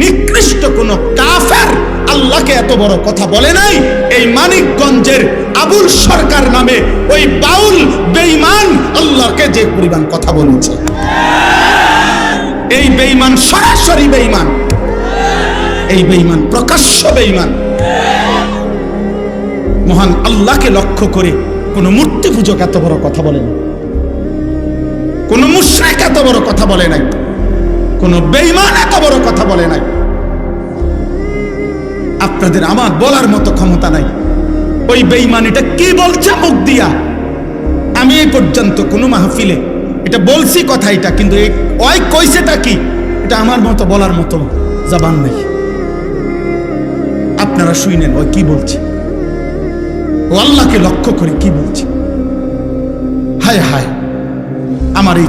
নিকৃষ্ট কোন কাফের আল্লাহকে এত বড় কথা বলে নাই। এই মানিকগঞ্জের আবুল সরকার নামে ওই বাউল বেঈমান আল্লাহকে যে পরিমাণ কথা বলেছে। এই বেঈমান সরাসরি বেঈমান। এই বেঈমান প্রকাশ্য বেঈমান। মহান আল্লাহকে লক্ষ্য করে কোন মূর্তি পূজক এত বড় কথা বলে না কোন মুশ্রিক এত বড় কথা বলে নাই। কোন বেঈমান এত বড় কথা বলে নাই। আপনাদের আমার বলার মতো ক্ষমতা নাই। ওই বেঈমান এটা কি বলছে মুখ দিয়া? আমি এই পর্যন্ত কোনো মাহফিলে, এটা বলছি কথা এটা, কিন্তু এই ওই কইছেটা কি? এটা আমার মতো বলার মতো জবান নাই। আপনারা শুইনেন, ওই কি বলছে? ও আল্লাহকে লক্ষ্য করে কি বলছে? হায় হায়, আমার এই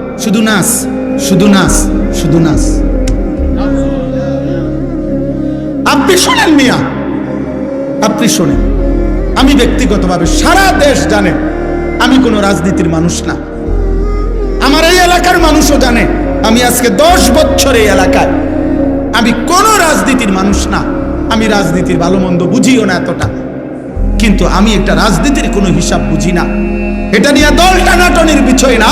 শুধু নাস শুধু নাস শুধু নাস আপনি শোনেন মিয়া, আপনি শোনেন। আমি ব্যক্তিগতভাবে সারা দেশ জানে, আমি কোনো রাজনীতির মানুষ না। আমার এই এলাকার মানুষও জানে, আমি আজকে দশ বছর এই এলাকায়। আমি কোনো রাজনীতির মানুষ না, আমি রাজনীতির ভালো মন্দ বুঝিও না এতটা। কিন্তু আমি একটা রাজনীতির কোনো হিসাব বুঝি না। এটা নিয়ে দল টানাটনির বিষয় না।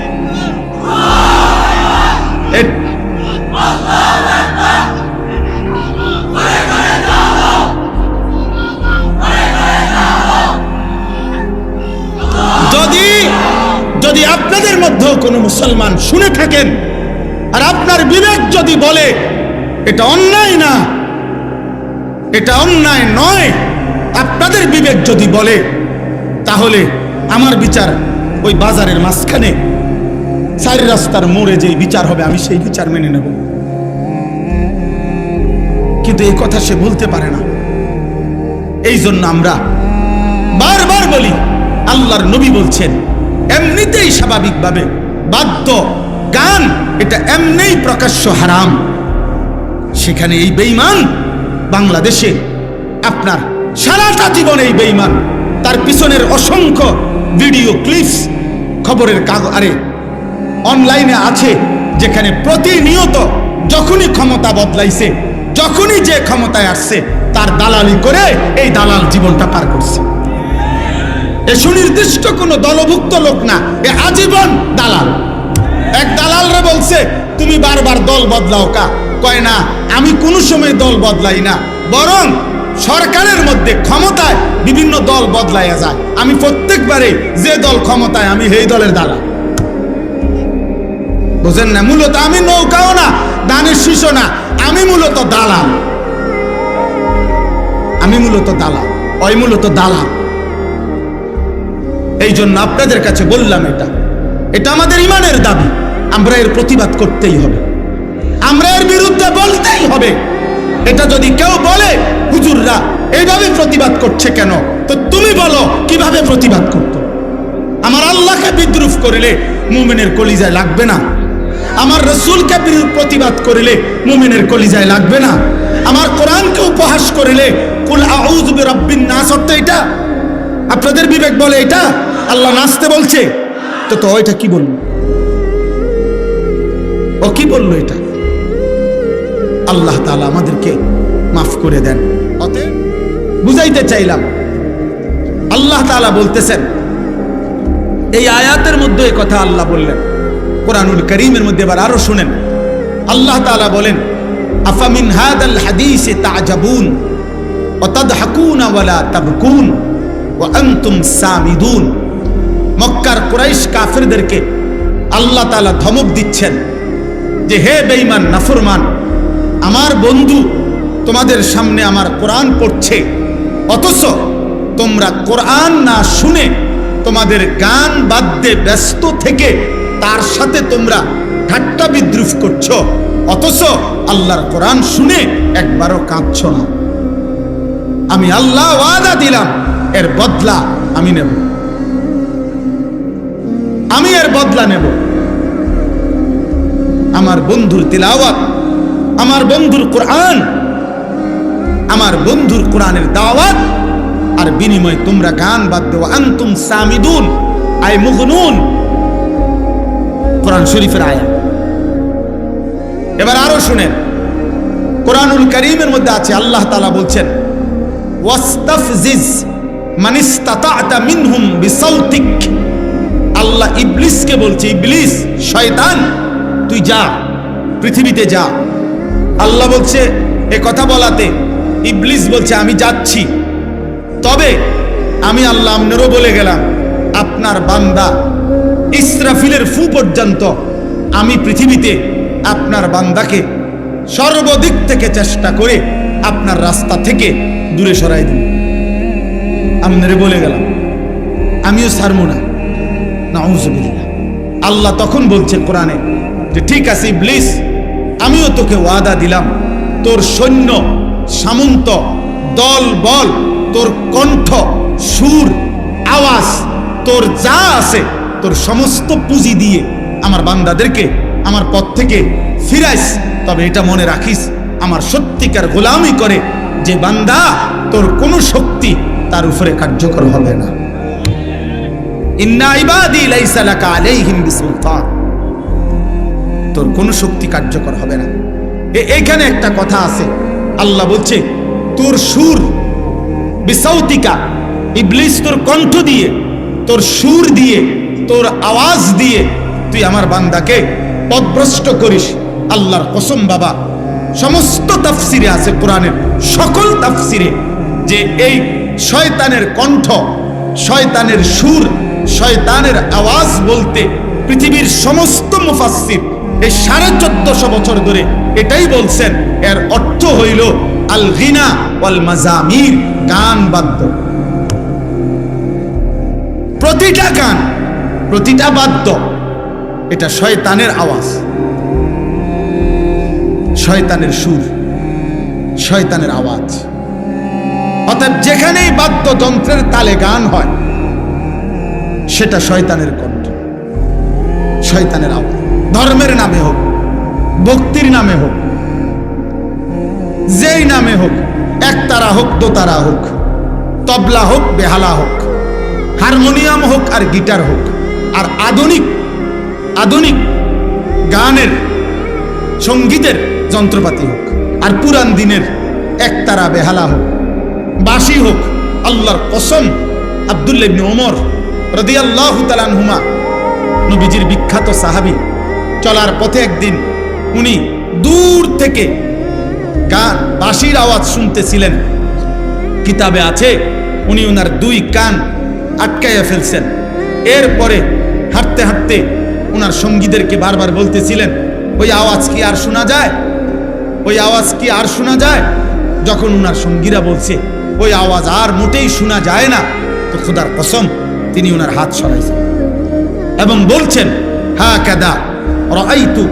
মধ্যেও কোনো মুসলমান শুনে থাকেন। আর আপনার বিবেক যদি বলে, এটা অন্যায় না, এটা অন্যায় নয়, আপনাদের বিবেক যদি বলে, তাহলে আমার বিচার ওই বাজারের মাঝখানে। চারি রাস্তার মোড়ে যে বিচার হবে, আমি সেই বিচার মেনে নেব। কিন্তু এই কথা সে বলতে পারে না। এই জন্য আমরা বারবার বলি, আল্লাহর নবী বলছেন এমনিতেই স্বাভাবিকভাবে বাদ্য, গান, এটা এমনিই প্রকাশ্য হারাম। সেখানে এই বেইমান বাংলাদেশে আপনার সারাটা জীবন এই বেইমান তার পিছনের অসংখ্য ভিডিও ক্লিপস খবরের কাগ আরে, অনলাইনে আছে, যেখানে প্রতিনিয়ত যখনই ক্ষমতা বদলাইছে, যখনই যে ক্ষমতায় আসছে, তার দালালি করে এই দালাল জীবনটা পার করছে। এ সুনির্দিষ্ট কোনো দলভুক্ত লোক না, এ আজীবন দালাল। এক দালাল রে বলছে, তুমি বারবার দল বদলাও কা? কয়, না, আমি কোনো সময় দল বদলাই না। বরং সরকারের মধ্যে ক্ষমতায় বিভিন্ন দল বদলাইয়া যায়। আমি প্রত্যেকবারে যে দল ক্ষমতায়, আমি সেই দলের দালাল। বুঝেন না, মূলত আমি নৌকাও না, দানের শিশু না, আমি মূলত দালাল। আমি মূলত দালাল ওই মূলত দালাল। এই জন্য আপনাদের কাছে বললাম এটা। এটা আমাদের ইমানের দাবি। আমরা এর প্রতিবাদ করতেই হবে। আমরা এর বিরুদ্ধে বলতেই হবে। এটা যদি কেউ বলে, হুজুররা এইভাবে প্রতিবাদ করছে কেন? তো তুমি বলো, কীভাবে প্রতিবাদ করতো? আমার আল্লাহকে বিদ্রুপ করিলে মুমিনের কলিজায় লাগবে না। আমার রসুলকে প্রতিবাদ করিলে মুমিনের কলিজায় লাগবে না। আমার কোরআনকে উপহাস করিলে, কুল আউযু বিরাব্বিন নাস এটা। আপনাদের বিবেক বলে এটা। আল্লাহ নাচতে বলছে। তো তো এটা কি বলল? ও কি বলল এটা? আল্লাহ তালা আমাদেরকে মাফ করে দেন। অতএব বুঝাইতে চাইলাম, আল্লাহ তালা বলতেছেন, এই আয়াতের মধ্যে কথা আল্লাহ বললেন। কোরআনুল করিমের মধ্যে এবার আরও শুনেন। আল্লাহ তালা বলেন, আফামিন হাদাল হাদিস তাজাবুন ও তাদ হাকুন ওয়ালা তাবকুন ও আন্তুম সামিদুন। মক্কার কুরাইশ কাফেরদেরকে আল্লাহ তাআলা ধমক দিচ্ছেন যে, হে বেঈমান, নাফরমান, আমার বন্ধু তোমাদের সামনে আমার কোরআন পড়ছে, অথচ তোমরা কোরআন না শুনে তোমাদের গান বাদ্যে ব্যস্ত থেকে তার সাথে তোমরা ঠাট্টা বিদ্রুপ করছ, অথচ আল্লাহর কোরআন শুনে একবারও কাঁদছ না। আমি আল্লাহ ওয়াদা দিলাম, এর বদলা আমি নেব। আমি এর বদলা নেব। আমার বন্ধুর তিলাওয়াত, আমার বন্ধুর কোরআন, আমার বন্ধুর কোরআনের দাওয়াত, আর বিনিময়ে তোমরা গান বাদ দেওয়া আন্তুম সামিদুন, আই মুগনুন। কোরআন শরীফের আয়া এবার আরও শুনেন। কোরআনুল করিমের মধ্যে আছে, আল্লাহ তাআলা বলছেন, ওয়াস্তাফজিজ মানিস্তাতা'তা মিনহুম বিসাউতিক। আল্লাহ ইবলিসকে বলছে, ইবলিস, শয়তান, তুই যা, পৃথিবীতে যা। আল্লাহ বলছে, এ কথা বলাতে। ইবলিস বলছে, আমি যাচ্ছি। তবে আমি আল্লাহ আপনারও বলে গেলাম, আপনার বান্দা ইসরাফিলের ফু পর্যন্ত আমি পৃথিবীতে আপনার বান্দাকে সর্বদিক থেকে চেষ্টা করে আপনার রাস্তা থেকে দূরে সরাই দিন আপনারে বলে গেলাম, আমিও ছাড়বো না। আল্লাহ তখন বলছে কোরআনে যে, ঠিক আছে ইবলিস, আমিও তোকে ওয়াদা দিলাম। তোর সৈন্য, সামন্ত, দল, বল, তোর কণ্ঠ, সুর, আওয়াজ, তোর যা আছে, তোর সমস্ত পুঁজি দিয়ে আমার বান্দাদেরকে আমার পথ থেকে ফিরাইস। তবে এটা মনে রাখিস, আমার সত্যিকার গোলামি করে যে বান্দা তোর কোনো শক্তি তার উপরে কার্যকর হবে না। তোর কোনো শক্তি কার্যকর হবে না। এ- এইখানে একটা কথা আছে। আল্লাহ বলছে, তোর সুর বিসাউতিকা, ইবলিস তোর কণ্ঠ দিয়ে, তোর সুর দিয়ে, তোর আওয়াজ দিয়ে তুই আমার বান্দাকে পদভ্রষ্ট করিস। আল্লাহর কসম বাবা, সমস্ত তাফসিরে আছে কোরআনের সকল তাফসিরে যে এই শয়তানের কণ্ঠ, শয়তানের সুর শয়তানের আওয়াজ বলতে পৃথিবীর সমস্ত মুফাসসির এই সাড়ে চোদ্দশো বছর ধরে এটাই বলছেন। এর অর্থ হইল আল গিনা ওয়াল মাজামির গান বাদ্য। প্রতিটা গান, প্রতিটা বাদ্য, এটা শয়তানের আওয়াজ। শয়তানের সুর, শয়তানের আওয়াজ। অর্থাৎ যেখানেই বাদ্যযন্ত্রের তালে গান হয় সেটা শয়তানের কণ্ঠ। শয়তানের আওয়াজ। ধর্মের নামে হোক, ভক্তির নামে হোক, যেই নামে হোক একতারা হোক দোতারা হোক, তবলা হোক, বেহালা হোক, হারমোনিয়াম হোক আর গিটার হোক, আর আধুনিক আধুনিক গানের, সঙ্গীতের যন্ত্রপাতি হোক, আর পুরান দিনের একতারা বেহালা হোক বাসি হোক, আল্লাহর কসম, আবদুল্লাহ ওমর রাদিয়াল্লাহু তাআলা আনহুমা, নবীজির বিখ্যাত সাহাবী, চলার পথে একদিন উনি দূর থেকে গান, বাঁশির আওয়াজ শুনতেছিলেন। কিতাবে আছে, উনি ওনার দুই কান আটকাইয়া ফেলছেন। এরপরে হাঁটতে হাঁটতে ওনার সঙ্গীদেরকে বারবার বলতেছিলেন, ওই আওয়াজ কি আর শোনা যায়? ওই আওয়াজ কি আর শোনা যায়? যখন ওনার সঙ্গীরা বলছে, ওই আওয়াজ আর মোটেই শোনা যায় না। তো খুদার কসম তিনি ওনার হাত সরাইছেন। এবং বলছেন হা কাদা রাইতু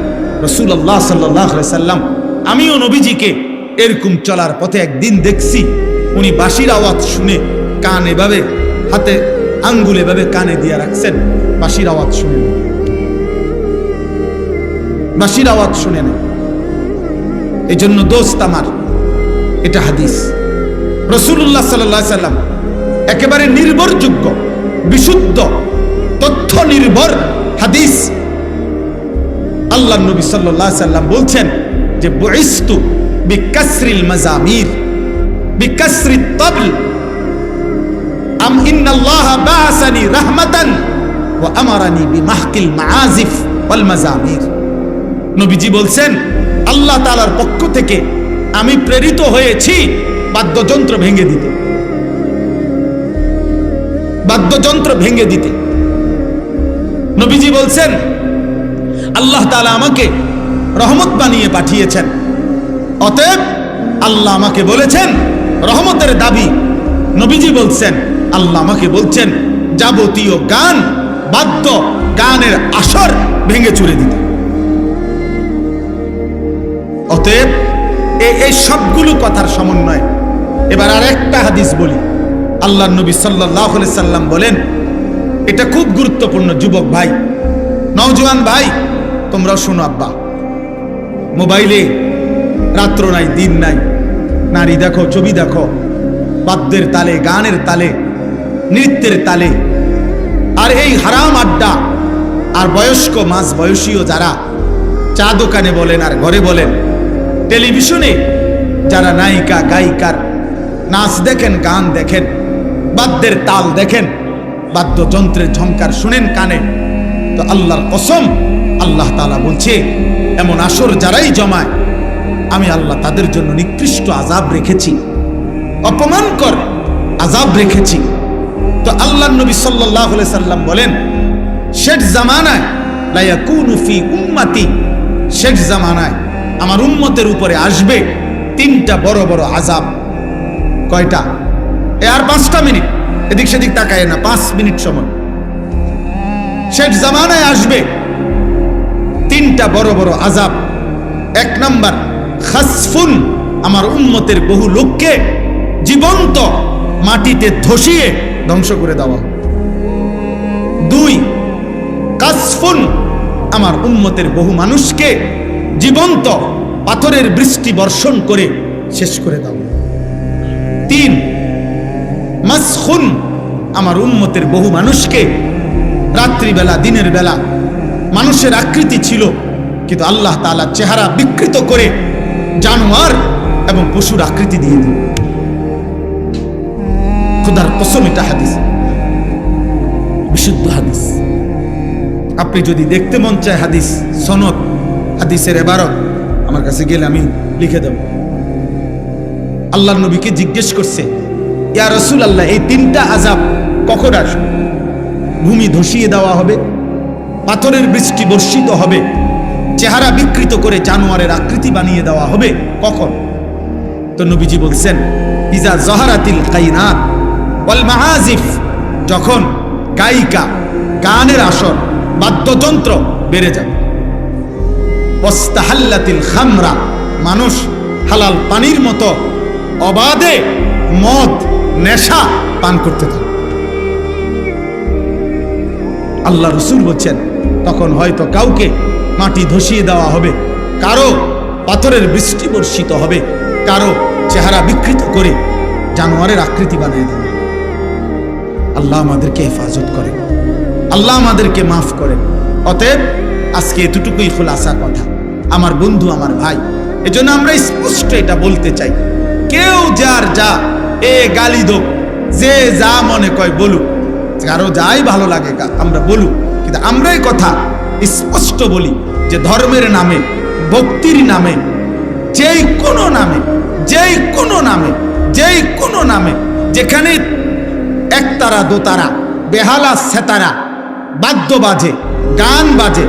রসুল্লাহ সাল্লাহ সাল্লাম, আমিও নবীজিকে এরকম চলার পথে একদিন দেখছি। উনি বাঁশির আওয়াজ শুনে কান এভাবে, হাতে আঙ্গুল এভাবে কানে দিয়ে রাখছেন। বাঁশির আওয়াজ শুনে। বাঁশির আওয়াজ শুনে না এই জন্য দোস্ত আমার, এটা হাদিস। রসুল্লাহ সাল্লাহ সাল্লাম একেবারে নির্ভরযোগ্য বিশুদ্ধ তথ্য নির্ভর হাদিস। আল্লাহ নবী সাল্লাহ সাল্লাম বলছেন যে, বইস্তু বিকাসরিল মাজামির, বিকাসরি তবল। আম ইন্নাল্লাহ বাসানি ওয়া আমারানি বিমাহকিল মাআজিফ ওয়াল মাজামির। নবীজি বলছেন, আল্লাহ তাআলার পক্ষ থেকে আমি প্রেরিত হয়েছি বাদ্যযন্ত্র ভেঙে দিতে। বাদ্যযন্ত্র ভেঙে দিতে। নবীজি বলছেন, আল্লাহ তালা আমাকে রহমত বানিয়ে পাঠিয়েছেন। অতএব আল্লাহ আমাকে বলেছেন, রহমতের দাবি। নবীজি বলছেন, আল্লাহ আমাকে বলছেন, যাবতীয় গান, বাদ্য গানের আসর ভেঙে চুরে দিতে। অতএব এই সবগুলো কথার সমন্বয় এবার আর একটা হাদিস বলি। আল্লাহ নবী সাল্লাহ সাল্লাম বলেন, এটা খুব গুরুত্বপূর্ণ যুবক ভাই। নওজোয়ান ভাই তোমরা শোনো আব্বা। মোবাইলে রাত্র নাই, দিন নাই, নারী দেখো, ছবি দেখো, বাদ্যের তালে, গানের তালে, নৃত্যের তালে। আর এই হারাম আড্ডা, আর বয়স্ক মাস বয়সীও যারা, চা দোকানে বলেন আর ঘরে বলেন, টেলিভিশনে যারা নায়িকা, গায়িকার নাচ দেখেন, গান দেখেন বাদ্যের তাল দেখেন, বাদ্যযন্ত্রের ঝংকার শুনেন কানে। তো আল্লাহর কসম, আল্লাহ তালা বলছে, এমন আসর যারাই জমায়, আমি আল্লাহ তাদের জন্য নিকৃষ্ট আজাব রেখেছি অপমানকর আজাব রেখেছি। তো আল্লাহ নবী সাল্লাহ সাল্লাম বলেন, শেষ জামানায় ফি উম্মাতি, শেষ জামানায় আমার উম্মতের উপরে আসবে তিনটা বড় বড় আজাব কয়টা? আর পাঁচটা মিনিট। এদিক সেদিক তাকায় না, পাঁচ মিনিট সময়। শেষ জামানায় আসবে তিনটা বড় বড় আজাব এক নাম্বার, খাসফুন আমার উন্মতের বহু লোককে জীবন্ত মাটিতে ধসিয়ে ধ্বংস করে দেওয়া। দুই, কাসফুন আমার উন্মতের বহু মানুষকে জীবন্ত পাথরের বৃষ্টি বর্ষণ করে শেষ করে দাও তিন মাসখুন। আমার উম্মতের বহু মানুষকে রাত্রিবেলা, দিনের বেলা মানুষের আকৃতি ছিল, কিন্তু আল্লাহ তাআলা চেহারা বিকৃত করে জানোয়ার এবং পশুর আকৃতি দিয়ে দিল খুদার কসম এটা হাদিস। বিশুদ্ধ হাদিস। আপনি যদি দেখতে মন চায় হাদিস, সনদ, হাদিসের এবারত, আমার কাছে গেলে আমি লিখে দেব। আল্লাহ নবীকে জিজ্ঞেস করছে ইয়া রসুল আল্লাহ এই তিনটা আজাব কখন আসবে? ভূমি ধসিয়ে দেওয়া হবে, পাথরের বৃষ্টি বর্ষিত হবে, চেহারা বিকৃত করে জানোয়ারের আকৃতি বানিয়ে দেওয়া হবে, কখন? তো নবীজি বলছেন, ইজা জহারাতিল কাইনাত ওয়াল মাহাজিফ যখন গায়িকা গানের আসর, বাদ্যযন্ত্র বেড়ে যাবে। ওয়াস্তাহাল্লাতিল খামরা, মানুষ হালাল পানির মতো অবাধে মদ নেশা পান করতে থাকে। আল্লাহ রসুল বলছেন, তখন হয়তো কাউকে মাটি ধসিয়ে দেওয়া হবে, কারও পাথরের বৃষ্টি বর্ষিত হবে, কারও চেহারা বিকৃত করে জানোয়ারের আকৃতি বানিয়ে দেবে আল্লাহ আমাদেরকে হেফাজত করে আল্লাহ আমাদেরকে মাফ করে অতএব আজকে এতটুকুই খোলাসা কথা। আমার বন্ধু, আমার ভাই, এজন্য আমরা স্পষ্ট এটা বলতে চাই। কেউ যার যা এ গালি দোক যে যা মনে কয় বলুক। কারও যাই ভালো লাগে আমরা বলুক। কিন্তু আমরা এই কথা স্পষ্ট বলি যে ধর্মের নামে, ভক্তির নামে, যেই কোনো নামে, যেই কোনো নামে, যেই কোনো নামে, যেখানে একতারা, দোতারা, বেহালা, সেতারা, বাদ্য বাজে, গান বাজে,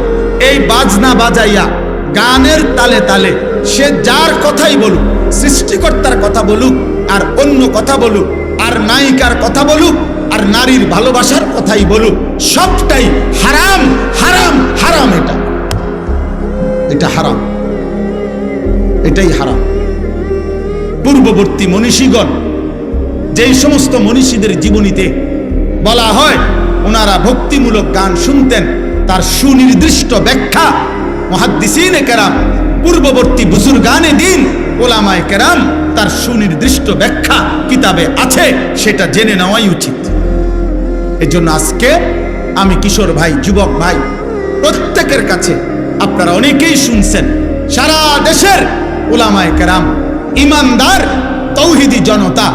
এই বাজনা বাজাইয়া গানের তালে তালে সে যার কথাই বলুক, সৃষ্টিকর্তার কথা বলুক আর অন্য কথা বলুক, আর নায়িকার কথা বলুক, আর নারীর ভালোবাসার কথাই বলুক, সবটাই হারাম হারাম হারাম এটা। এটা হারাম। এটাই হারাম। পূর্ববর্তী মনীষীগণ যেই সমস্ত মনীষীদের জীবনীতে বলা হয়, ওনারা ভক্তিমূলক গান শুনতেন, তার সুনির্দিষ্ট ব্যাখ্যা। মহাদ্দিসিনে কেরাম, পূর্ববর্তী বুজুর গানে দিন ওলামায় কেরাম তার সুনির্দিষ্ট ব্যাখ্যা কিতাবে আছে, সেটা জেনে নেওয়াই উচিত। এজন্য আজকে আমি কিশোর ভাই, যুবক ভাই, প্রত্যেকের কাছে আপনারা অনেকেই শুনছেন, সারা দেশের ওলামায় কেরাম, ইমানদার, তৌহিদি জনতা,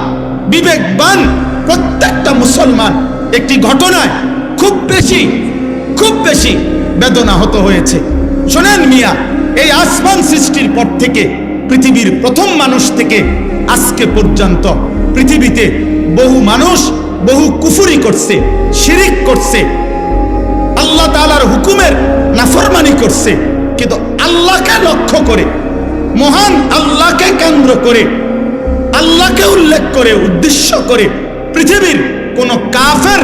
বিবেকবান প্রত্যেকটা মুসলমান, একটি ঘটনায় খুব বেশি খুব বেশি বেদনা হত হয়েছে। শোনেন মিয়া, এই আসমান সৃষ্টির পর থেকে পৃথিবীর প্রথম মানুষ থেকে আজকে পর্যন্ত পৃথিবীতে বহু মানুষ বহু কুফুরি করছে, শিরিক করছে, আল্লাহ তাআলার হুকুমের নাফরমানি করছে। কিন্তু আল্লাহকে লক্ষ্য করে, মহান আল্লাহকে কেন্দ্র করে, আল্লাহকে উল্লেখ করে, উদ্দেশ্য করে পৃথিবীর কোন কাফের,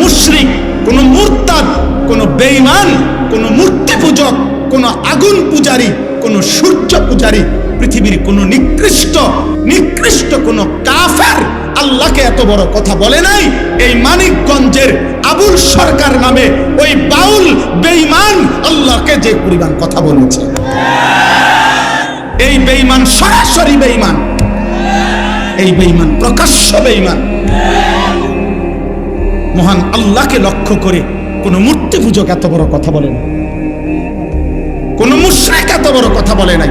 মুশরিক, কোন মুরতাদ, কোন বেঈমান, কোন মূর্তি পূজক, কোন আগুন পূজারী, কোন সূর্য পূজারী পৃথিবীর কোন নিকৃষ্ট নিকৃষ্ট কোন কাফের আল্লাহকে এত বড় কথা বলে নাই। এই মানিকগঞ্জের আবুল সরকার নামে ওই বাউল বেঈমান আল্লাহকে যে পরিমাণ কথা বলেছে। এই বেঈমান সরাসরি বেঈমান। এই বেঈমান প্রকাশ্য বেঈমান। মহান আল্লাহকে লক্ষ্য করে কোন মূর্তি পূজক এত বড় কথা বলে না কোন মুশরিক এত বড় কথা বলে নাই।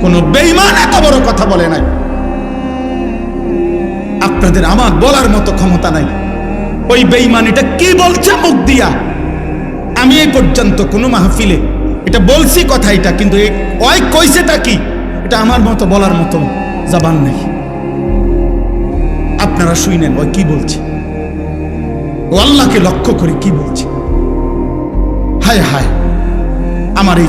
কোন বেঈমান এত বড় কথা বলে নাই। আপনাদের আমার বলার মতো ক্ষমতা নাই। ওই বেঈমান এটা কি বলছে মুখ দিয়া? আমি এই পর্যন্ত কোনো মাহফিলে, এটা বলছি কথা এটা কিন্তু ওই কইছেটা কি? এটা আমার মতো বলার মতো জবান নেই। আপনারা শুনেন ওই কি বলছে? ও আল্লাহকে লক্ষ্য করে কি বলছে? হায় হায়, আমার এই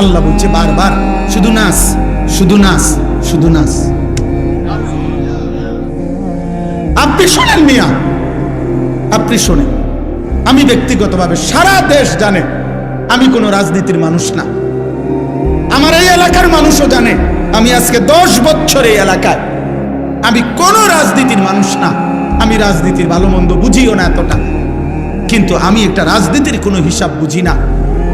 আল্লাহ বলছে বারবার, শুধু নাস শুধু নাস শুধু নাস আপনি শোনেন মিয়া, আপনি শোনেন। আমি ব্যক্তিগতভাবে সারা দেশ জানে, আমি কোনো রাজনীতির মানুষ না। আমার এই এলাকার মানুষও জানে, আমি আজকে দশ বছর এই এলাকায়। আমি কোনো রাজনীতির মানুষ না, আমি রাজনীতির ভালো মন্দ বুঝিও না এতটা। কিন্তু আমি একটা রাজনীতির কোনো হিসাব বুঝি না।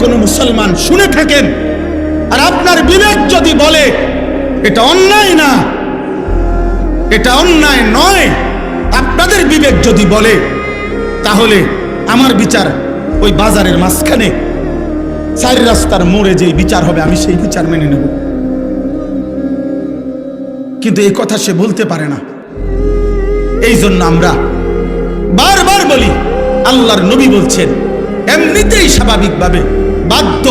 কোনো মুসলমান শুনে থাকেন। আর আপনার বিবেক যদি বলে, এটা অন্যায় না, এটা অন্যায় নয়, আপনাদের বিবেক যদি বলে, তাহলে আমার বিচার ওই বাজারের মাঝখানে। চারি রাস্তার মোড়ে যেই বিচার হবে, আমি সেই বিচার মেনে নেব। কিন্তু এই কথা সে বলতে পারে না। এই জন্য আমরা বারবার বলি, আল্লাহর নবী বলছেন, এমনিতেই স্বাভাবিকভাবে বাদ্য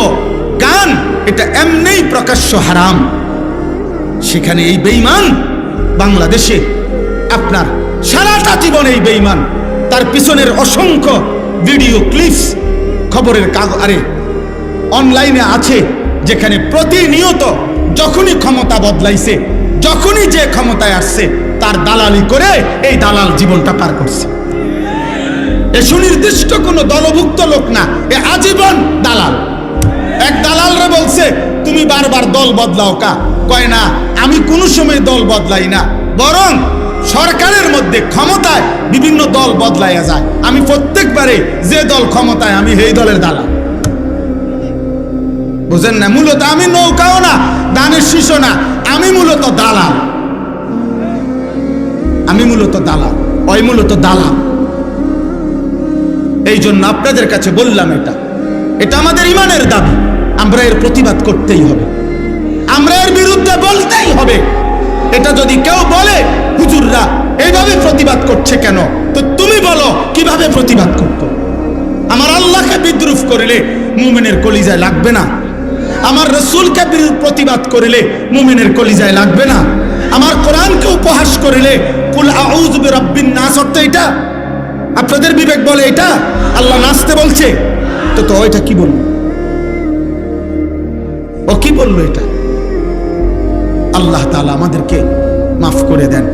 গান, এটা এমনিই প্রকাশ্য হারাম। সেখানে এই বেঈমান, বাংলাদেশে আপনার সারাটা জীবন এই বেঈমান। তার পিছনের অসংখ্য ভিডিও ক্লিপস, খবরের কাগ, আরে, অনলাইনে আছে, যেখানে প্রতিনিয়ত যখনই ক্ষমতা বদলাইছে, যখনই যে ক্ষমতায় আসছে, তার দালালি করে এই দালাল জীবনটা পার করছে। এ সুনির্দিষ্ট কোনো দলভুক্ত লোক না। এ আজীবন দালাল। এক দালালরে বলছে, তুমি বারবার দল বদলাও কা? কয়, না, আমি কোনো সময় দল বদলাই না। বরং সরকারের মধ্যে ক্ষমতায় বিভিন্ন দল বদলাইয়া যায়। আমি প্রত্যেকবারে যে দল ক্ষমতায়, আমি সেই দলের দালাল। বুঝেন না? মূলত আমি নৌকাও না, দানের শিশু না, আমি মূলত দালাল। আমি মূলত দালাল। ওই মূলত দালাল। এই জন্য আপনাদের কাছে বললাম এটা। এটা আমাদের ইমানের দাবি। আমরা এর প্রতিবাদ করতেই হবে। আমরা এর বিরুদ্ধে বলতেই হবে। এটা যদি কেউ বলে, হুজুররা এইভাবে প্রতিবাদ করছে কেন? তো তুমি বলো, কীভাবে প্রতিবাদ করত আমার আল্লাহকে বিদ্রুপ করিলে মুমিনের কলিজায় লাগবে না। আমার রসুলকে প্রতিবাদ করিলে মুমিনের কলিজায় লাগবে না। আমার কোরআনকে উপহাস করিলে, কুল আউযু বিরাব্বিন নাস অর্থ এটা। আপনাদের বিবেক বলে এটা? আল্লাহ নাচতে বলছে। তো তো এটা কি বলল? ও কি বলল এটা? আল্লাহ তালা আমাদেরকে মাফ করে দেন।